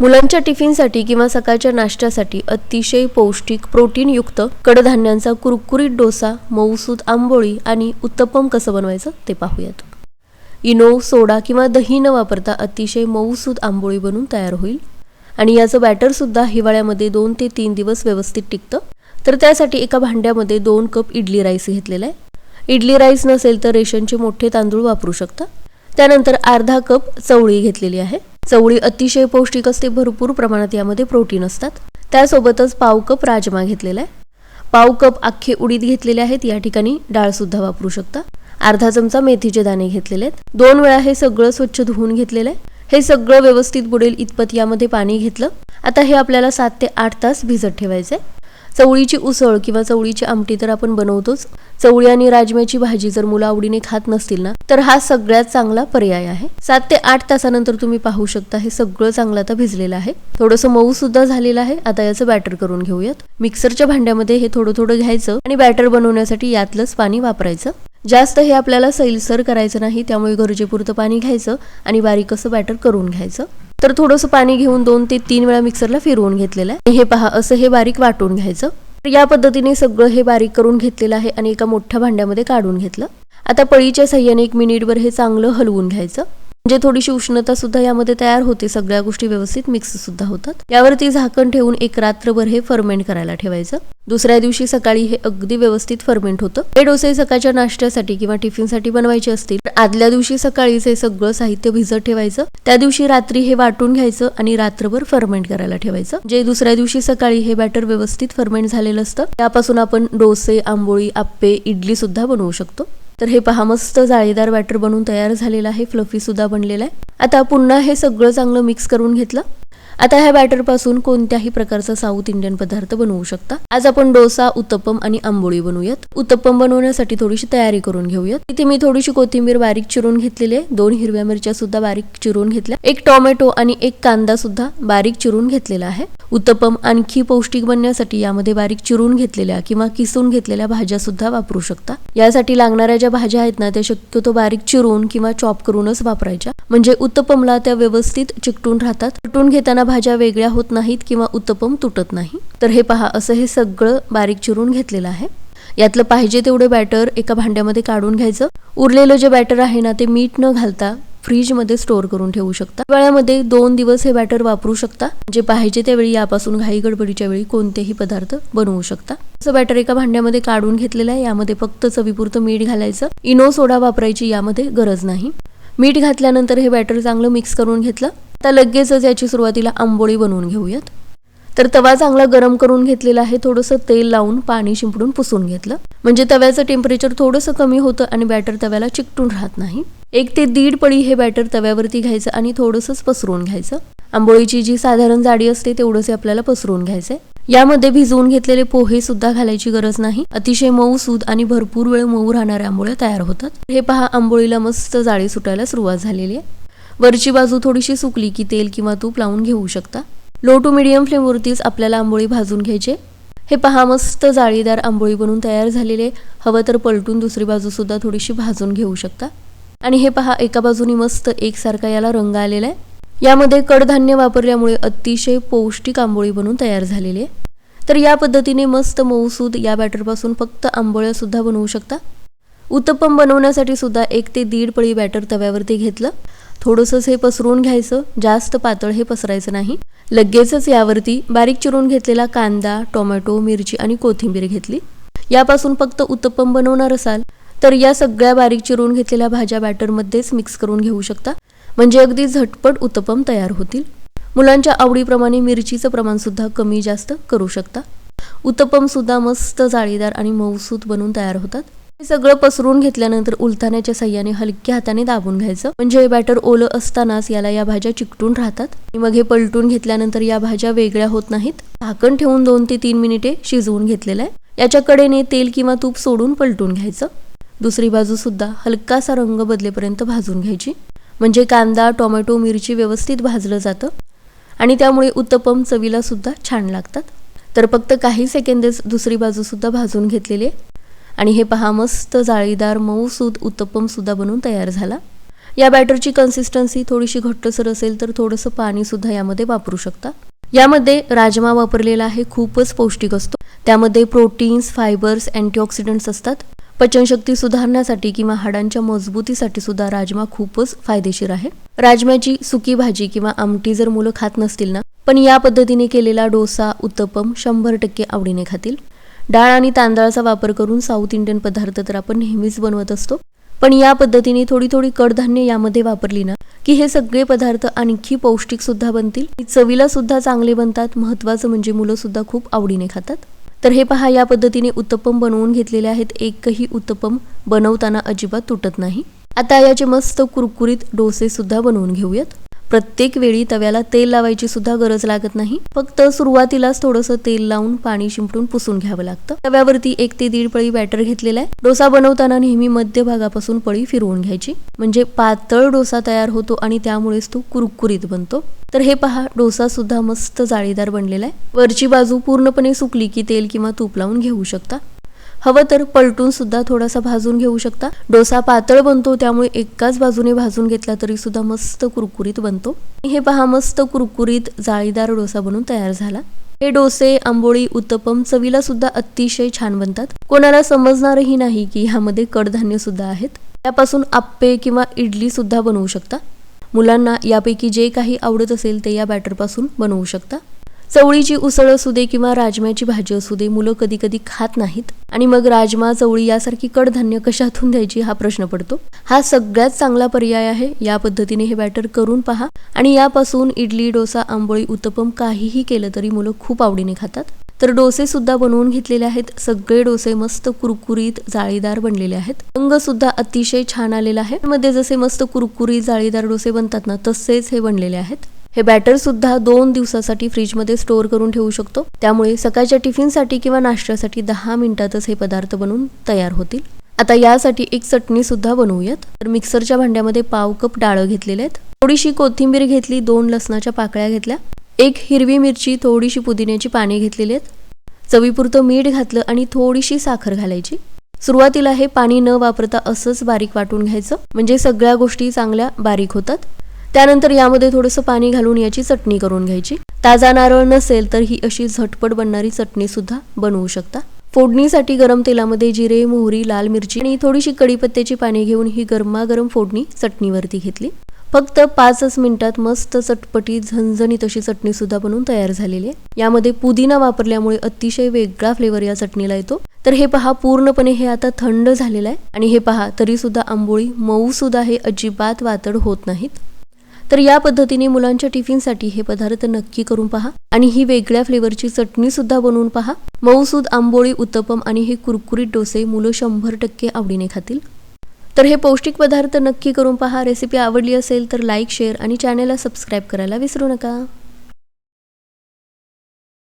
मुलांच्या टिफिनसाठी किंवा सकाळच्या नाश्त्यासाठी अतिशय पौष्टिक प्रोटीनयुक्त कडधान्यांचा कुरकुरीत डोसा मऊसूद आंबोळी आणि उत्तप्पम कसं बनवायचं ते पाहूयात. इनो सोडा किंवा दही न वापरता अतिशय मऊसूद आंबोळी बनून तयार होईल. आणि याचं बॅटरसुद्धा हिवाळ्यामध्ये दोन ते तीन दिवस व्यवस्थित टिकतं. तर त्यासाठी एका भांड्यामध्ये दोन कप इडली राईस घेतलेला आहे. इडली राईस नसेल तर रेशनचे मोठे तांदूळ वापरू शकता. त्यानंतर अर्धा कप चवळी घेतलेली आहे. चवळी अतिशय पौष्टिक असते भरपूर प्रमाणात यामध्ये प्रोटीन असतात. त्यासोबतच पाव कप राजमा घेतलेला आहे. पाव कप अख्खे उडीद घेतलेले आहेत या ठिकाणी डाळ सुद्धा वापरू शकता. अर्धा चमचा मेथीचे दाणे घेतलेले आहेत. दोन वेळा हे सगळं स्वच्छ धुवून घेतलेलं आहे. हे सगळं व्यवस्थित बुडेल इतपत यामध्ये पाणी घेतलं. आता हे आपल्याला सात ते आठ तास भिजत ठेवायचं आहे चवळीची उसळ किंवा चवळीची आमटी तर आपण बनवतोच. चवळी आणि राजम्याची भाजी जर मुलं आवडीने खात नसतील ना तर हा सगळ्यात चांगला पर्याय आहे. सात ते आठ तासानंतर तुम्ही पाहू शकता हे सगळं चांगलं आता भिजलेलं आहे. थोडंसं मऊ सुद्धा झालेलं आहे. आता याचं बॅटर करून घेऊयात. मिक्सरच्या भांड्यामध्ये हे थोडं थोडं घ्यायचं आणि बॅटर बनवण्यासाठी यातलंच पाणी वापरायचं. जास्त हे आपल्याला सैलसर करायचं नाही त्यामुळे गरजेपुरतं पाणी घ्यायचं आणि बारीक असं बॅटर करून घ्यायचं. तर थोडंसं पाणी घेऊन दोन ते तीन वेळा मिक्सरला फिरवून घेतलेलं आहे. हे पहा असं हे बारीक वाटून घ्यायचं. तर या पद्धतीने सगळं हे बारीक करून घेतलेलं आहे आणि एका मोठ्या भांड्यामध्ये काढून घेतलं. आता पळीच्या सहाय्याने एक मिनिटभर हे चांगलं हलवून घ्यायचं. म्हणजे थोडीशी उष्णता सुद्धा यामध्ये तयार होते सगळ्या गोष्टी व्यवस्थित मिक्स सुद्धा होतात. यावरती झाकण ठेवून एक रात्रभर हे फर्मेंट करायला ठेवायचं. दुसऱ्या दिवशी सकाळी हे अगदी व्यवस्थित फर्मेंट होतं. हे डोसे सकाळच्या नाश्त्यासाठी किंवा टिफिनसाठी बनवायचे असतील तर आदल्या दिवशी सकाळीच हे सगळं साहित्य भिजत ठेवायचं. त्या दिवशी रात्री हे वाटून घ्यायचं आणि रात्रभर फर्मेंट करायला ठेवायचं. जे दुसऱ्या दिवशी सकाळी हे बॅटर व्यवस्थित फर्मेंट झालेलं असतं त्यापासून आपण डोसे आंबोळी आप्पे इडली सुद्धा बनवू शकतो. तर हे पहा मस्त जाळीदार बॅटर बनवून तयार झालेलं आहे फ्लफी सुद्धा बनलेला आहे. आता पुन्हा हे सगळं चांगलं मिक्स करून घेतलं. आता ह्या बॅटरपासून कोणत्याही प्रकारचा साऊथ इंडियन पदार्थ बनवू शकता. आज आपण डोसा उत्तपम आणि आंबोळी बनवूयात. उत्तपम बनवण्यासाठी थोडीशी तयारी करून घेऊयात. इथे मी थोडीशी कोथिंबीर बारीक चिरून घेतलेली आहे. दोन हिरव्या मिरच्या सुद्धा बारीक चिरून घेतल्या. एक टोमॅटो आणि एक कांदा सुद्धा बारीक चिरून घेतलेला आहे. उत्तपम आणखी पौष्टिक बनण्यासाठी यामध्ये बारीक चिरून घेतलेल्या किंवा किसून घेतलेल्या भाज्या सुद्धा वापरू शकता. यासाठी लागणाऱ्या ज्या भाज्या आहेत ना त्या शक्यतो बारीक चिरून किंवा चॉप करूनच वापरायच्या. म्हणजे उत्तपमला त्या व्यवस्थित चिकटून राहतात. चिकटून घेताना भाज्या वेगळ्या होत नाहीत किंवा उत्तपम तुटत नाही. तर हे पहा असं हे सगळं बारीक चिरून घेतलेलं आहे. यातलं पाहिजे तेवढं बॅटर एका भांड्यामध्ये काढून घ्यायचं. उरलेलं जे बॅटर आहे ना ते मीठ न घालता फ्रीजमध्ये स्टोअर करून ठेवू शकता. वेळामध्ये दोन दिवस हे बॅटर वापरू शकता. जे पाहिजे त्यावेळी यापासून घाई गडबडीच्या वेळी कोणतेही पदार्थ बनवू शकता. असं बॅटर एका भांड्यामध्ये काढून घेतलेलं आहे. यामध्ये फक्त चवीपुरतं मीठ घालायचं. इनो सोडा वापरायची यामध्ये गरज नाही. मीठ घातल्यानंतर हे बॅटर चांगलं मिक्स करून घेतलं. तर लगेचच याची सुरुवातीला आंबोळी बनवून घेऊयात. तर तवा चांगला गरम करून घेतलेला आहे थोडंसं तेल लावून पाणी शिंपडून पुसून घेतलं. म्हणजे तव्याचं टेम्परेचर थोडंसं कमी होतं आणि बॅटर तव्याला चिकटून राहत नाही. एक ते दीड पळी हे बॅटर तव्यावरती घ्यायचं आणि थोडंसंच पसरून घ्यायचं. आंबोळीची जी साधारण जाडी असते तेवढंच आपल्याला पसरून घ्यायचंय. यामध्ये भिजवून घेतलेले पोहे सुद्धा घालायची गरज नाही. अतिशय मऊ सूद आणि भरपूर वेळ मऊ राहणाऱ्या आंबोळ्या तयार होतात. हे पहा आंबोळीला मस्त जाळी सुटायला सुरुवात झालेली आहे. वरची बाजू थोडीशी सुकली की तेल किंवा तूप लावून घेऊ शकता. लो टू मिडियम फ्लेमवरतीच आपल्याला आंबोळी भाजून घ्यायचे. हे पहा मस्त जाळीदार आंबोळी बनून तयार झालेले. हवं तर पलटून दुसरी बाजू सुद्धा थोडीशी भाजून घेऊ शकता. आणि हे पहा एका बाजूनी मस्त एकसारखा याला रंग आलेला आहे. यामध्ये कडधान्य वापरल्यामुळे अतिशय पौष्टिक आंबोळी बनून तयार झालेली आहे. तर या पद्धतीने मस्त मऊसूद या बॅटरपासून फक्त आंबोळ्या सुद्धा बनवू शकता. उत्तप्पम बनवण्यासाठी सुद्धा एक ते दीड पळी बॅटर तव्यावरती घेतलं. थोडंसंच हे पसरवून घ्यायचं जास्त पातळ हे पसरायचं नाही. लगेचच यावरती बारीक चिरून घेतलेला कांदा टोमॅटो मिरची आणि कोथिंबीर घेतली. यापासून फक्त उत्तप्पम बनवणार असाल तर या सगळ्या बारीक चिरून घेतलेल्या भाज्या बॅटरमध्येच मिक्स करून घेऊ शकता. म्हणजे अगदी झटपट उत्तपम तयार होतील. मुलांच्या आवडीप्रमाणे मिरचीचं प्रमाण सुद्धा कमी जास्त करू शकता. उत्तपम सुद्धा मस्त जाळीदार आणि मऊसूत बनवून तयार होतात. सगळं पसरून घेतल्यानंतर उलथाण्याच्या सह्याने हलक्या हाताने दाबून घ्यायचं. म्हणजे हे बॅटर ओलं असतानाच याला या भाज्या चिकटून राहतात. आणि मग हे पलटून घेतल्यानंतर या भाज्या वेगळ्या होत नाहीत. झाकण ठेवून दोन ते तीन मिनिटे शिजवून घेतलेलं आहे. याच्या कडेने तेल किंवा तूप सोडून पलटून घ्यायचं. दुसरी बाजू सुद्धा हलकासा रंग बदलेपर्यंत भाजून घ्यायची. म्हणजे कांदा टोमॅटो मिरची व्यवस्थित भाजलं जातं. आणि त्यामुळे उत्तपम चवीला सुद्धा छान लागतात. तर फक्त काही सेकंदेच दुसरी बाजू सुद्धा भाजून घेतलेली आहे. आणि हे पहा मस्त जाळीदार मऊसूद उत्तपम सुद्धा बनवून तयार झाला. या बॅटरची कन्सिस्टन्सी थोडीशी घट्टसर असेल तर थोडंसं पाणीसुद्धा यामध्ये वापरू शकता. यामध्ये राजमा वापरलेला आहे खूपच पौष्टिक असतो. त्यामध्ये प्रोटीन्स फायबर्स अँटीऑक्सिडंट्स असतात. पचनशक्ती सुधारण्यासाठी किंवा हाडांच्या मजबूतीसाठी सुद्धा राजमा खूपच फायदेशीर आहे. राजम्याची सुकी भाजी किंवा आमटी जर मुलं खात नसतील ना पण या पद्धतीने केलेला डोसा उत्तपम शंभर टक्के आवडीने खातील. डाळ आणि तांदळाचा वापर करून साऊथ इंडियन पदार्थ तर आपण नेहमीच बनवत असतो. पण या पद्धतीने थोडी थोडी कडधान्य यामध्ये वापरली ना की हे सगळे पदार्थ आणखी पौष्टिक सुद्धा बनतील. चवीला सुद्धा चांगले बनतात. महत्वाचं म्हणजे मुलं सुद्धा खूप आवडीने खातात. तर हे पहा या पद्धतीने उत्तपम बनवून घेतलेले आहेत. एकही उत्तपम बनवताना अजिबात तुटत नाही. आता याचे मस्त कुरकुरीत डोसे सुद्धा बनवून घेऊयात. प्रत्येक वेळी तव्याला तेल लावायची सुद्धा गरज लागत नाही. फक्त सुरुवातीलाच थोडंसं तेल लावून पाणी शिंपडून पुसून घ्यावं लागतं. तव्यावरती एक ते दीड पळी बॅटर घेतलेला आहे. डोसा बनवताना नेहमी मध्य भागापासून पळी फिरवून घ्यायची. म्हणजे पातळ डोसा तयार होतो आणि त्यामुळेच तो कुरकुरीत बनतो. तर हे पहा डोसा सुद्धा मस्त जाळीदार बनलेला आहे. वरची बाजू पूर्णपणे सुकली की तेल किंवा तूप लावून घेऊ शकता. हवं तर पलटून सुद्धा थोडासा भाजून घेऊ शकता. डोसा पातळ बनतो त्यामुळे एकाच बाजूने भाजून घेतला तरी सुद्धा मस्त कुरकुरीत बनतो. हे पहा मस्त कुरकुरीत जाळीदार डोसा बनून तयार झाला. हे डोसे आंबोळी उत्तपम चवीला सुद्धा अतिशय छान बनतात. कोणाला समजणारही नाही की ह्यामध्ये कडधान्य सुद्धा आहेत. त्यापासून आप्पे किंवा इडली सुद्धा बनवू शकता. मुलांना यापैकी जे काही आवडत असेल ते या बॅटरपासून बनवू शकता. चवळीची उसळ असू दे किंवा राजम्याची भाजी असू दे मुलं कधी कधी खात नाहीत. आणि मग राजमा चवळी यासारखी कडधान्य कशातून द्यायची हा प्रश्न पडतो. हा सगळ्यात चांगला पर्याय आहे. या पद्धतीने हे बॅटर करून पहा. आणि यापासून इडली डोसा आंबोळी उत्तपम काहीही केलं तरी मुलं खूप आवडीने खातात. तर डोसे सुद्धा बनवून घेतलेले आहेत. सगळे डोसे मस्त कुरकुरीत जाळीदार बनलेले आहेत. रंग सुद्धा अतिशय छान आलेला आहे. मध्ये जसे मस्त कुरकुरीत जाळीदार डोसे बनतात ना तसेच हे बनलेले आहेत. हे बॅटर सुद्धा दोन दिवसासाठी फ्रीजमध्ये स्टोअर करून ठेवू शकतो. त्यामुळे सकाळच्या टिफिनसाठी किंवा नाश्त्यासाठी दहा मिनिटातच हे पदार्थ बनवून तयार होतील. आता यासाठी एक चटणी सुद्धा बनवूयात. तर मिक्सरच्या भांड्यामध्ये पाव कप डाळं घेतलेले आहेत. थोडीशी कोथिंबीर घेतली दोन लसणाच्या पाकळ्या घेतल्या. एक हिरवी मिरची थोडीशी पुदिन्याची पाने घेतलेली आहेत. चवीपुरतं मीठ घातलं आणि थोडीशी साखर घालायची. सुरुवातीला हे पाणी न वापरता असंच बारीक वाटून घ्यायचं. म्हणजे सगळ्या गोष्टी चांगल्या बारीक होतात. त्यानंतर यामध्ये थोडंसं पाणी घालून याची चटणी करून घ्यायची. ताजा नारळ नसेल तर ही अशी झटपट बनणारी चटणी सुद्धा बनवू शकता. फोडणीसाठी गरम तेलामध्ये जिरे मोहरी लाल मिरची आणि थोडीशी कडीपत्त्याची पाने घेऊन ही गरमागरम फोडणी चटणीवरती घेतली. फक्त पाचच मिनिटात मस्त चटपटी झणझणीत अशी चटणी सुद्धा बनवून तयार झालेली आहे. यामध्ये पुदिना वापरल्यामुळे अतिशय वेगळा फ्लेवर या चटणीला येतो. तर हे पहा पूर्णपणे हे आता थंड झालेलं आहे. आणि हे पहा तरी सुद्धा आंबोळी मऊ सुद्धा हे अजिबात वातड होत नाहीत. तर या पद्धतीने मुलांच्या टिफिनसाठी हे पदार्थ नक्की करून पहा. आणि ही वेगळ्या फ्लेवरची चटणी सुद्धा बनवून पहा. मऊसूद आंबोळी उत्तपम आणि हे कुरकुरीत डोसे मुलं शंभर टक्के आवडीने खातील. तर हे पौष्टिक पदार्थ नक्की करून पहा. रेसिपी आवडली असेल तर लाईक शेअर आणि चॅनेलला सबस्क्राईब करायला विसरू नका.